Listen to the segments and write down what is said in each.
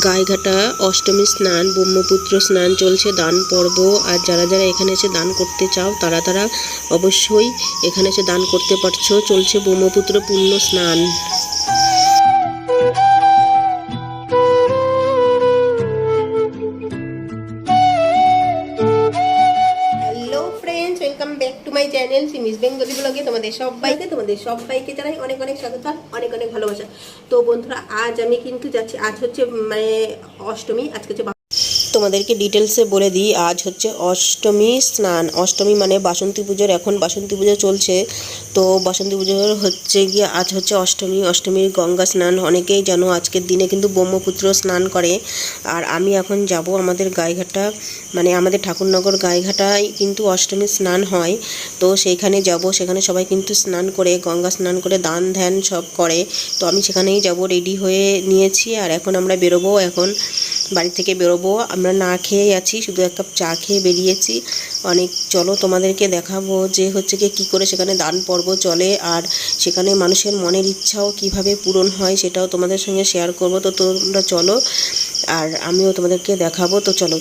গায়েঘাটা অষ্টমী স্নান, ব্রহ্মপুত্র স্নান চলছে, দান পর্ব। আর যারা যারা এখানে এসে দান করতে চাও, তারা তারা অবশ্যই এখানে এসে দান করতে পারছ। চলছে ব্রহ্মপুত্র পূর্ণ স্নান। সবাইকে, তোমাদের সবাইকে জানাই অনেক অনেক স্বাগত অনেক অনেক ভালোবাসা। তো বন্ধুরা, আজ আমি কিন্তু যাচ্ছি, আজ হচ্ছে মানে অষ্টমী, আজকে হচ্ছে তোমাদেরকে ডিটেলসে বলে দিই, আজ হচ্ছে অষ্টমী স্নান। অষ্টমী মানে বাসন্তী পুজোর, এখন বাসন্তী পুজো চলছে। তো বসন্তী পুজোর হচ্ছে গিয়ে, আজ হচ্ছে অষ্টমী, অষ্টমীর গঙ্গা স্নান। অনেকেই জানো আজকের দিনে কিন্তু ব্রহ্মপুত্র স্নান করে। আর আমি এখন যাব আমাদের গায়েঘাটা মানে আমাদের ঠাকুরনগর গায়েঘাটায় কিন্তু অষ্টমী স্নান হয়। তো সেইখানে যাব, সেখানে সবাই কিন্তু স্নান করে, গঙ্গা স্নান করে, দান ধ্যান সব করে। তো আমি সেখানেই যাব, রেডি হয়ে নিয়েছি। আর এখন আমরা বেরোবো, এখন বাড়ি থেকে বেরোবো। আমরা না খেয়ে আছি, শুধু এক কাপ চা খেয়ে বেরিয়েছি। অনেক, চলো তোমাদেরকে দেখাবো যে হচ্ছে কি কী করে সেখানে দান পর্ব চলে আর সেখানে মানুষের মনের ইচ্ছাও কীভাবে পূরণ হয় সেটাও তোমাদের সঙ্গে শেয়ার করব। তো তোমরা চলো আর আমিও তোমাদেরকে দেখাবো। তো চলো।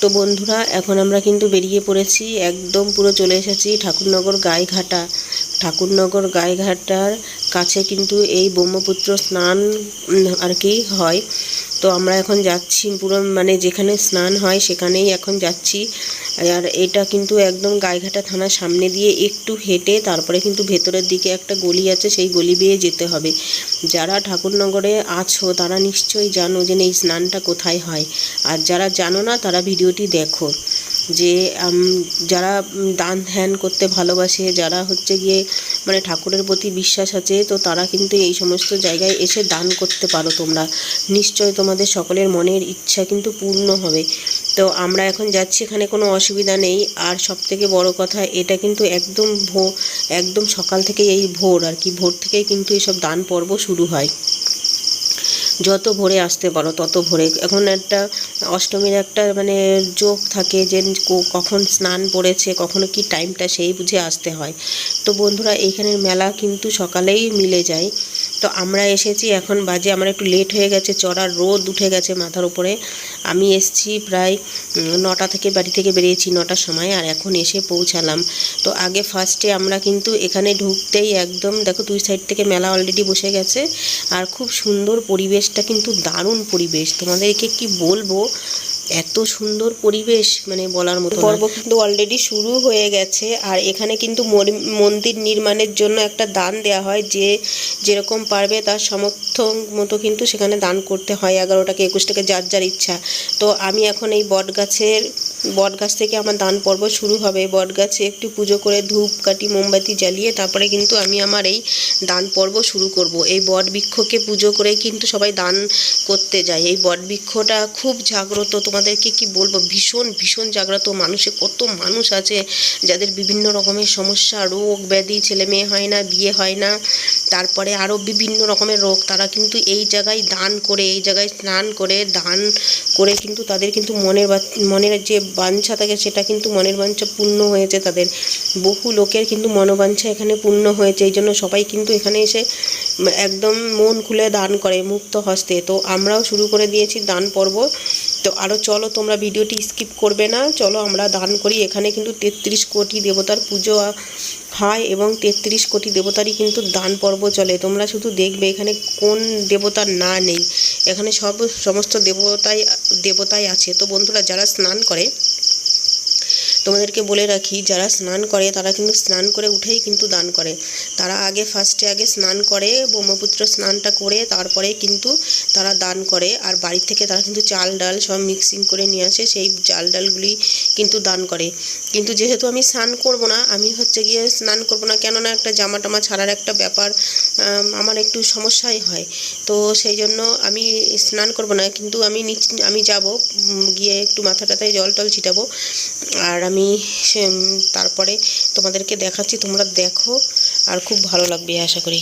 তো বন্ধুরা, এখন আমরা কিন্তু বেরিয়ে পড়েছি, একদম পুরো চলে এসেছি ঠাকুরনগর গায়েঘাটা ঠাকুরনগর গায়েঘাটার কাছে কিন্তু এই ব্রহ্মপুত্র স্নান আর কি হয়। তো আমরা এখন যাচ্ছি পুরো মানে যেখানে স্নান হয় সেখানেই এখন যাচ্ছি। আর এটা কিন্তু একদম গায়েঘাটা থানার সামনে দিয়ে একটু হেঁটে তারপরে কিন্তু ভেতরের দিকে একটা গলি আছে, সেই গলি বেয়ে যেতে হবে। যারা ঠাকুরনগরে আছো তারা নিশ্চয়ই জানো যে এই স্নানটা কোথায় হয়। আর যারা জানো না তারা ভিডিওটি দেখো। যে যারা দান ধ্যান করতে ভালোবাসে, যারা হচ্ছে গিয়ে মানে ঠাকুরের প্রতি বিশ্বাস আছে, তো তারা কিন্তু এই সমস্ত জায়গায় এসে দান করতে পারো তোমরা। নিশ্চয় তোমাদের সকলের মনের ইচ্ছা কিন্তু পূর্ণ হবে। তো আমরা এখন যাচ্ছি, এখানে কোনো অসুবিধা নেই। আর সব থেকে বড় কথা, এটা কিন্তু একদম ভো, একদম সকাল থেকে এই ভোর, আর কি ভোর থেকেই কিন্তু এসব দান পর্ব শুরু হয়। যত ভোরে আসতে পারো, তত ভোরে। এখন একটা অষ্টমীর একটা মানে যোগ থাকে যে কখন স্নান পড়েছে, কখনো কি টাইমটা সেই বুঝে আসতে হয়। তো বন্ধুরা এইখানের মেলা কিন্তু সকালেই মিলে যায়। তো আমরা এসেছি, এখন বাজে, আমার একটু লেট হয়ে গেছে, চড়ার রোদ উঠে গেছে মাথার উপরে। আমি এসেছি প্রায় নটা থেকে বাড়ি থেকে বেরিয়েছি নটার সময়, আর এখন এসে পৌঁছালাম। তো আগে ফার্স্টে আমরা কিন্তু এখানে ঢুকতেই একদম, দেখো দুই সাইড থেকে মেলা অলরেডি বসে গেছে, আর খুব সুন্দর পরিবেশটা কিন্তু দারুণ পরিবেশ। তোমাদেরকে কি বলব? এত সুন্দর পরিবেশ মানে বলার মতো। পর্ব কিন্তু অলরেডি শুরু হয়ে গেছে, আর এখানে কিন্তু মন্দির নির্মাণের জন্য একটা দান দেয়া হয়, যে যেরকম পারবে তার সমর্থ মতো কিন্তু সেখানে দান করতে হয়, এগারোটাকে একুশ টাকা যার যার ইচ্ছা তো আমি এখন এই বট গাছের বট গাছ থেকে আমার দান পর্ব শুরু হবে। বট গাছে একটু পুজো করে ধূপ কাটি মোমবাতি জ্বালিয়ে তারপরে কিন্তু আমি আমার এই দান পর্ব শুরু করব। এই বট বৃক্ষকে পুজো করে কিন্তু সবাই দান করতে যায়। এই বট বৃক্ষটা খুব জাগ্রত। তোমাদেরকে কি বলব? ভীষণ ভীষণ জাগ্রত মানুষে। কত মানুষ আছে যাদের বিভিন্ন রকমের সমস্যা, রোগ, ব্যাধি, ছেলে মেয়ে হয় না, বিয়ে হয় না। তারপরে আরও বিভিন্ন রকমের রোগ। তারা কিন্তু এই জায়গায় দান করে, এই জায়গায় স্নান করে, দান করে কিন্তু তাদের কিন্তু মনের মনের যে বাঞ্ছা থাকে সেটা কিন্তু মনের বাঞ্ছা পূর্ণ হয়েছে তাদের। বহু লোকের কিন্তু মনোবাঞ্ছা এখানে পূর্ণ হয়েছে এই জন্য সবাই কিন্তু এখানে এসে একদম মন খুলে দান করে মুক্ত হস্তে। তো আমরাও শুরু করে দিয়েছি দান পর্ব। তো আরও চলো, তোমরা ভিডিওটি স্কিপ করবে না। চলো, আমরা দান করি। এখানে কিন্তু তেত্রিশ কোটি দেবতার পুজো হয় এবং তেত্রিশ কোটি দেবতারই কিন্তু দান পর্ব চলে। তোমরা শুধু দেখবে এখানে কোন দেবতার না নেই। এখানে সব সমস্ত দেবতাই দেবতাই আছে। তো বন্ধুরা, যারা স্নান করে তোমাদেরকে বলে রাখি, যারা স্নান করে, তারা কিন্তু স্নান করে উঠেই কিন্তু দান করে। তারা আগে ফার্স্টে আগে স্নান করে, ব্রহ্মপুত্র স্নানটা করে, তারপরে কিন্তু তারা দান করে। আর বাড়ি থেকে তারা কিন্তু চাল ডাল সব মিক্সিং করে নিয়ে আসে, সেই চাল ডালগুলি কিন্তু দান করে। কিন্তু যেহেতু আমি স্নান করব না, আমি হচ্ছে গিয়ে স্নান করব না কেননা একটা জামা টামা ছাড়ার একটা ব্যাপার আমার একটু সমস্যাই হয়। তো সেই জন্য আমি স্নান করব না, কিন্তু আমি নিচ, আমি যাব গিয়ে একটু মাথা টাথায় জল টল ছিটাবো। আর আমি তারপরে তোমাদেরকে দেখাচ্ছি তোমরা দেখো আর খুব ভালো লাগবে আশা করি।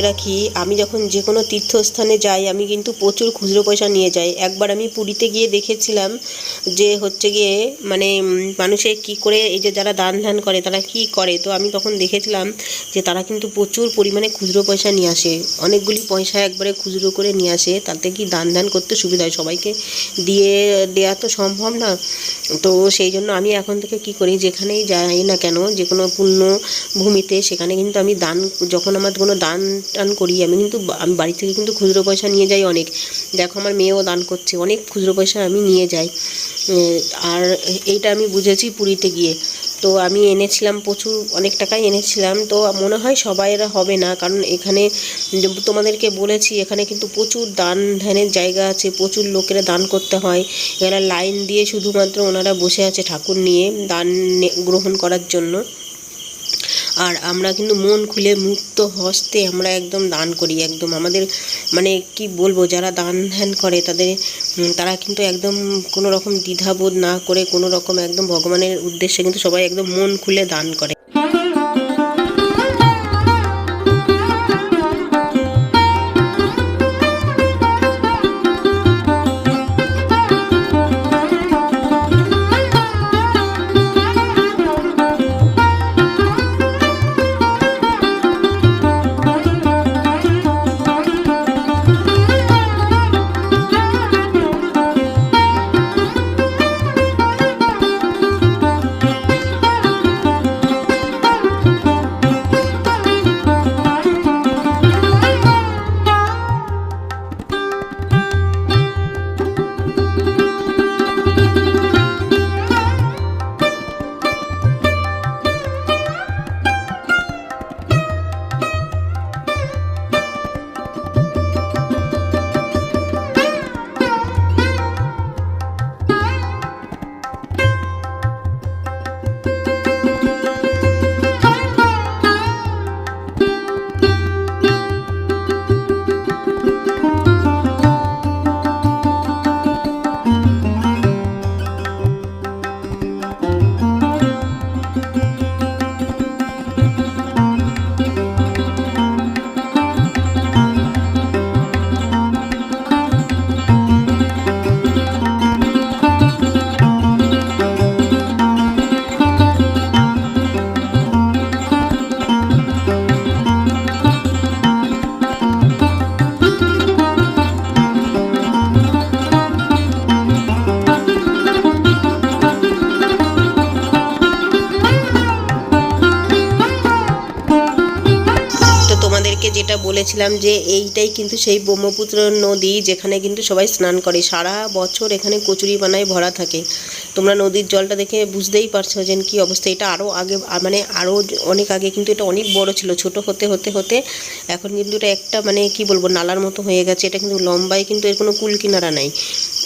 বলে রাখি, আমি যখন যে কোনো তীর্থস্থানে যাই, আমি কিন্তু প্রচুর খুচরো পয়সা নিয়ে যাই। একবার আমি পুরীতে গিয়ে দেখেছিলাম যে হচ্ছে গিয়ে মানে মানুষে কি করে এই যে যারা দান ধ্যান করে, তারা কি করে? তো আমি তখন দেখেছিলাম যে তারা কিন্তু প্রচুর পরিমাণে খুচরো পয়সা নিয়ে আসে। অনেকগুলি পয়সা একবারে খুচরো করে নিয়ে আসে, তাতে কি দান ধ্যান করতে সুবিধা হয়? সবাইকে দিয়ে দেওয়া তো সম্ভব না। তো সেই জন্য আমি এখন থেকে কি করি, যেখানেই যাই না কেন যে কোনো পূর্ণ ভূমিতে সেখানে কিন্তু আমি দান, যখন আমার কোনো দান টান করি, আমি কিন্তু আমি বাড়ি থেকে কিন্তু খুচরো পয়সা নিয়ে যাই অনেক। দেখো আমার মেয়েও দান করছে, অনেক খুচরো পয়সা আমি নিয়ে যাই। আর এইটা আমি বুঝেছি পুরীতে গিয়ে। তো আমি এনেছিলাম প্রচুর, অনেক টাকাই এনেছিলাম। তো মনে হয় সবাইরা হবে না, কারণ এখানে তোমাদেরকে বলেছি, এখানে কিন্তু প্রচুর দান ধ্যানের জায়গা আছে, প্রচুর লোকেরা দান করতে হয়। এখানে লাইন দিয়ে শুধুমাত্র ওনারা বসে আছে ঠাকুর নিয়ে দান গ্রহণ করার জন্য। আর আমরা কিন্তু মন খুলে মুক্ত হস্তে আমরা একদম দান করি, একদম আমাদের মানে কি বলব, যারা দান ধ্যান করে তাদের তারা কিন্তু একদম কোনো রকম দ্বিধাবোধ না করে কোনো রকম একদম ভগবানের উদ্দেশ্যে কিন্তু সবাই একদম মন খুলে দান করে। বলেছিলাম যে এইটাই কিন্তু সেই ব্রহ্মপুত্র নদী যেখানে কিন্তু সবাই স্নান করে। সারা বছর এখানে কচুরি বানায়, ভরা থাকে। তোমরা নদীর জলটা দেখে বুঝতেই পারছ যে কী অবস্থা। এটা আরও আগে মানে আরও অনেক আগে কিন্তু এটা অনেক বড় ছিল। ছোট হতে হতে হতে এখন কিন্তু এটা একটা মানে কি বলব, নালার মতো হয়ে গেছে। এটা কিন্তু লম্বায় কিন্তু এর কোনো কুল কিনারা নাই।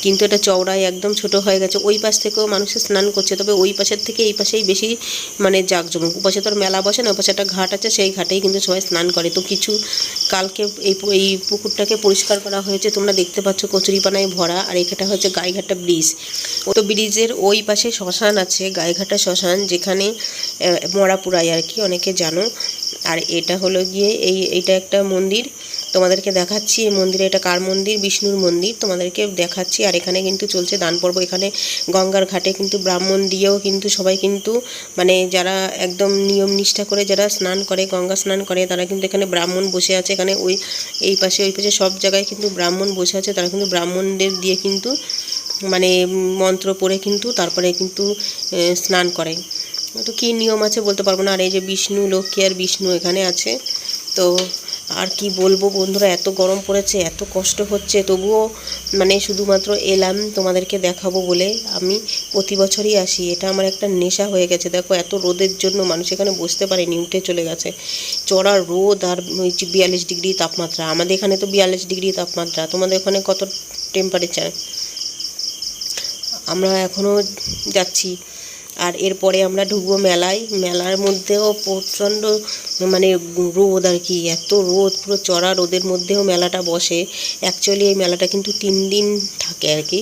কিন্তু এটা চওড়ায় একদম ছোট হয়ে গেছে। ওই পাশ থেকেও মানুষের স্নান করছে তবে ওই পাশের থেকে এই পাশেই বেশি মানে জাঁকজমক। ওপাশে তো মেলা বসে না ওপাশে একটা ঘাট আছে সেই ঘাটেই কিন্তু সবাই স্নান করে। তো কিছু কালকে এই এই পুকুরটাকে পরিষ্কার করা হয়েছে তোমরা দেখতে পাচ্ছ কচুরিপানায় ভরা আর এখানটা হচ্ছে গাইঘাটা ব্রিজ। ও তো ব্রিজের ওই পাশে শ্মশান আছে গাইঘাটা শ্মশান যেখানে আহ, মরা পুরাই আর কি অনেকে জানো। আর এটা হলো গিয়ে এই এইটা একটা মন্দির। তোমাদেরকে দেখাচ্ছি এই মন্দিরে, এটা কার মন্দির? বিষ্ণুর মন্দির। তোমাদেরকে দেখাচ্ছি। আর এখানে কিন্তু চলছে দান পর্ব। এখানে গঙ্গার ঘাটে কিন্তু ব্রাহ্মণ দিয়েও কিন্তু সবাই কিন্তু মানে যারা একদম নিয়ম নিষ্ঠা করে যারা স্নান করে, গঙ্গা স্নান করে, তারা কিন্তু এখানে ব্রাহ্মণ বসে আছে। এখানে ওই, এই পাশে, ওই পাশে সব জায়গায় কিন্তু ব্রাহ্মণ বসে আছে। তারা কিন্তু ব্রাহ্মণদের দিয়ে কিন্তু মানে মন্ত্র পড়ে কিন্তু, তারপরে কিন্তু স্নান করে। তো কী নিয়ম আছে বলতে পারব না। আর এই যে বিষ্ণু, লক্ষ্মী আর বিষ্ণু এখানে আছে। তো আর কি বলব বন্ধুরা, এত গরম পড়েছে, এত কষ্ট হচ্ছে, তবুও মানে শুধুমাত্র এলাম তোমাদেরকে দেখাবো বলে আমি প্রতি বছরই আসি। এটা আমার একটা নেশা হয়ে গেছে, দেখো এত রোদের জন্য মানুষ এখানে বসতে পারেনি, উঠে চলে গেছে। চড়া রোদ আর বিয়াল্লিশ ডিগ্রি তাপমাত্রা, আমাদের এখানে তো বিয়াল্লিশ ডিগ্রি তাপমাত্রা, তোমাদের ওখানে কত টেম্পারেচার আমরা এখনও যাচ্ছি। আর এরপরে আমরা ঢুকবো মেলায়। মেলার মধ্যেও প্রচণ্ড মানে রোদ আর কি, এত রোদ, পুরো চড়া রোদের মধ্যেও মেলাটা বসে। অ্যাকচুয়ালি এই মেলাটা কিন্তু তিন দিন থাকে আর কি।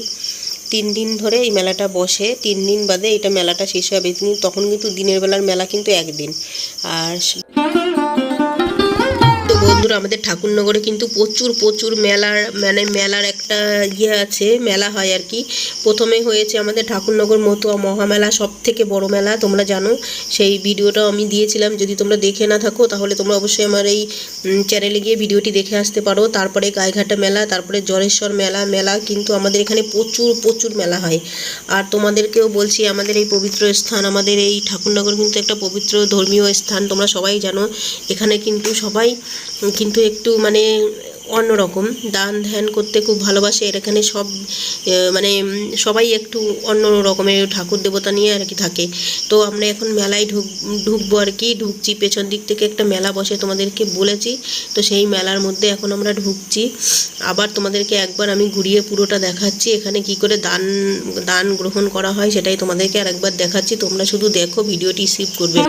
তিন দিন ধরে এই মেলাটা বসে, তিন দিন বাদে এটা মেলাটা শেষ হবে। তখন কিন্তু দিনের বেলার মেলা কিন্তু একদিন। আর বন্ধুরা, আমাদের ঠাকুরনগরে কিন্তু প্রচুর প্রচুর মেলার মানে মেলার একটা ইয়ে আছে, মেলা হয় আর কি। প্রথমে হয়েছে আমাদের ঠাকুরনগর মতুয়া মহামেলা সব থেকে বড় মেলা, তোমরা জানো। সেই ভিডিওটাও আমি দিয়েছিলাম, যদি তোমরা দেখে না থাকো, তাহলে তোমরা অবশ্যই আমার এই চ্যানেলে গিয়ে ভিডিওটি দেখে আসতে পারো। তারপরে গায়েঘাটা মেলা, তারপরে জলেশ্বর মেলা মেলা কিন্তু আমাদের এখানে প্রচুর প্রচুর মেলা হয়। আর তোমাদেরকেও বলছি, আমাদের এই পবিত্র স্থান, আমাদের এই ঠাকুরনগর কিন্তু একটা পবিত্র ধর্মীয় স্থান, তোমরা সবাই জানো। এখানে কিন্তু সবাই কিন্তু একটু মানে অন্যরকম। দান ধ্যান করতে খুব ভালোবাসে। এর এখানে সব মানে সবাই একটু অন্য রকমের ঠাকুর দেবতা নিয়ে আর কি থাকে। তো আমরা এখন মেলায় ঢুক, ঢুকবো আর কি। ঢুকছি, পেছন দিক থেকে একটা মেলা বসে তোমাদেরকে বলেছি। তো সেই মেলার মধ্যে এখন আমরা ঢুকছি। আবার তোমাদেরকে একবার আমি ঘুরিয়ে পুরোটা দেখাচ্ছি। এখানে কি করে দান দান গ্রহণ করা হয় সেটাই তোমাদেরকে আর একবার দেখাচ্ছি। তোমরা শুধু দেখো, ভিডিওটি স্কিপ করবে।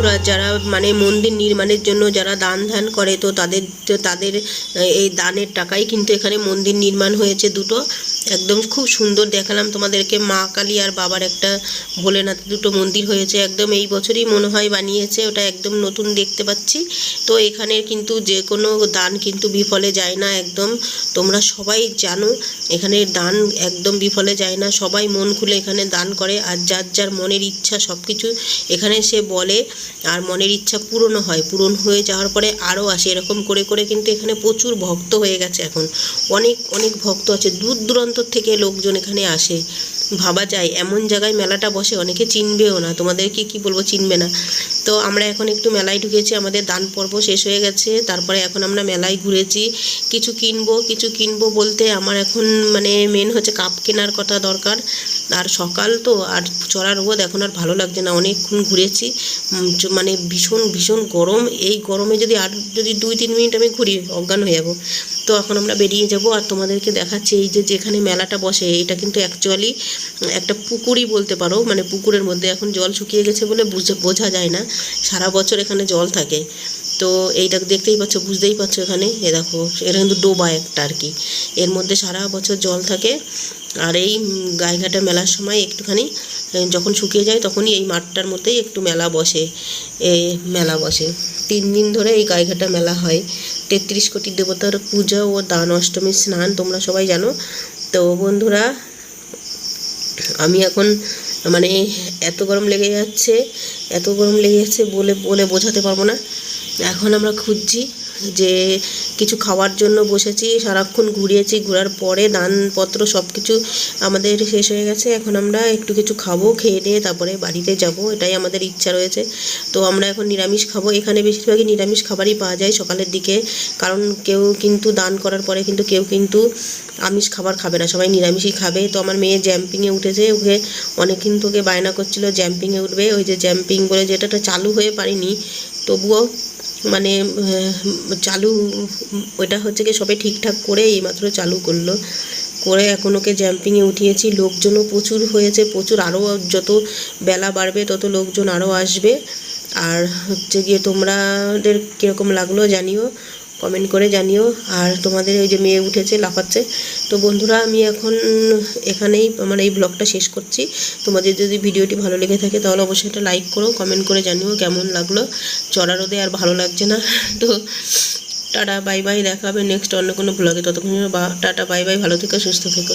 বন্ধুরা, যারা মানে মন্দির নির্মাণের জন্য যারা দান ধ্যান করে, তো তাদের তাদের এই দানের টাকাই কিন্তু এখানে মন্দির নির্মাণ হয়েছে দুটো। একদম খুব সুন্দর দেখালাম তোমাদেরকে। মা কালী আর বাবার একটা ভোলেনাথ দুটো মন্দির হয়েছে। একদম এই বছরই মনে হয় বানিয়েছে, ওটা একদম নতুন দেখতে পাচ্ছি। তো এখানের কিন্তু যে কোনো দান কিন্তু বিফলে যায় না একদম। তোমরা সবাই জানো, এখানে দান একদম বিফলে যায় না। সবাই মন খুলে এখানে দান করে, আর যার যার মনের ইচ্ছা সব কিছু এখানে সে বলে। আর মনের ইচ্ছা পূরণও হয়, পূরণ হয়ে যাওয়ার পরে আরও আসে। এরকম করে করে কিন্তু এখানে প্রচুর ভক্ত হয়ে গেছে এখন। অনেক অনেক ভক্ত আছে। দূর দূরান্তর থেকে লোকজন এখানে আসে। ভাবা যায়। এমন জায়গায় মেলাটা বসে অনেকে চিনবেও না। তোমাদেরকে কি বলব চিনবে না। তো আমরা এখন একটু মেলায় ঢুকেছি, আমাদের দান পর্ব শেষ হয়ে গেছে। তারপরে এখন আমরা মেলায় ঘুরেছি। কিছু কিনবো কিছু কিনবো বলতে আমার এখন মানে মেন হচ্ছে কাপ কেনার কথা দরকার। আর সকাল তো, আর চড়া রোদ এখন আর ভালো লাগছে না। অনেকক্ষণ ঘুরেছি। মানে ভীষণ ভীষণ গরম। এই গরমে যদি আর, যদি দুই, তিন মিনিট আমি ঘুরি, অজ্ঞান হয়ে যাব। তো এখন আমরা বেরিয়ে যাব। আর তোমাদেরকে দেখাচ্ছি এই যে যেখানে মেলাটা বসে, এটা কিন্তু অ্যাকচুয়ালি একটা পুকুরই বলতে পারো মানে পুকুরের মধ্যে এখন জল শুকিয়ে গেছে বলে বুঝে যায় না। সারা বছর এখানে জল থাকে। তো এইটা দেখতেই পাচ্ছ, বুঝতেই পারছ এখানে। এ দেখো এটা কিন্তু ডোবা একটা আর কি। এর মধ্যে সারা বছর জল থাকে। আর এই গায়েঘাটা মেলার সময় একটুখানি যখন শুকিয়ে যায় তখনই এই মাঠটার মধ্যেই একটু মেলা বসে। এ, মেলা বসে। তিন দিন ধরে এই গায়েঘাটা মেলা হয়। তেত্রিশ কোটি দেবতার পূজা ও দান অষ্টমীর স্নান, তোমরা সবাই জানো। তো বন্ধুরা আমি এখন মানে এত গরম লেগে যাচ্ছে, এত গরম লেগে যাচ্ছে বলে বলে বোঝাতে পারব না। এখন আমরা খুঁজছি যে কিছু খাওয়ার জন্য বসেছি, সারাক্ষণ ঘুরিয়েছি, ঘোরার পরে দানপত্র সব কিছু আমাদের শেষ হয়ে গেছে। এখন আমরা একটু কিছু খাব, খেয়ে নিয়ে তারপরে বাড়িতে যাব, এটাই আমাদের ইচ্ছা রয়েছে। তো আমরা এখন নিরামিষ খাব। এখানে বেশিরভাগই নিরামিষ খাবারই পাওয়া যায় সকালের দিকে। কারণ কেউ কিন্তু দান করার পরে কিন্তু কেউ কিন্তু আমিষ খাবার খাবে না, সবাই নিরামিষই খাবে। তো আমার মেয়ে জ্যাম্পিংয়ে উঠেছে ওকে অনেক কিন্তু ওকে বায়না করছিল, জ্যাম্পিংয়ে উঠবে। ওই যে জ্যাম্পিং বলে যেটা চালু হয়ে পারিনি তবুও মানে চালু, ওইটা হচ্ছে কি সবাই ঠিকঠাক করে এইমাত্র চালু করল। করে এখন ওকে জ্যাম্পিংয়ে উঠিয়েছি। লোকজনও প্রচুর হয়েছে, প্রচুর আরও যত বেলা বাড়বে তত লোকজন আরও আসবে। আর হচ্ছে গিয়ে তোমাদের কীরকম লাগল জানিও। কমেন্ট করে জানিও। আর তোমাদের ওই যে মেয়ে উঠেছে, লাফাচ্ছে। তো বন্ধুরা, আমি এখন এখানেই আমার এই ব্লগটা শেষ করছি। তোমাদের যদি ভিডিওটি ভালো লেগে থাকে, তাহলে অবশ্যই একটা লাইক করো কমেন্ট করে জানিও কেমন লাগল। চড়া রোদে আর ভালো লাগছে না। তো টাটা বাই বাই দেখা হবে নেক্সট অন্য কোনো ব্লগে ততক্ষণ বা, টাটা বাই বাই ভালো থেকো, সুস্থ থেকো।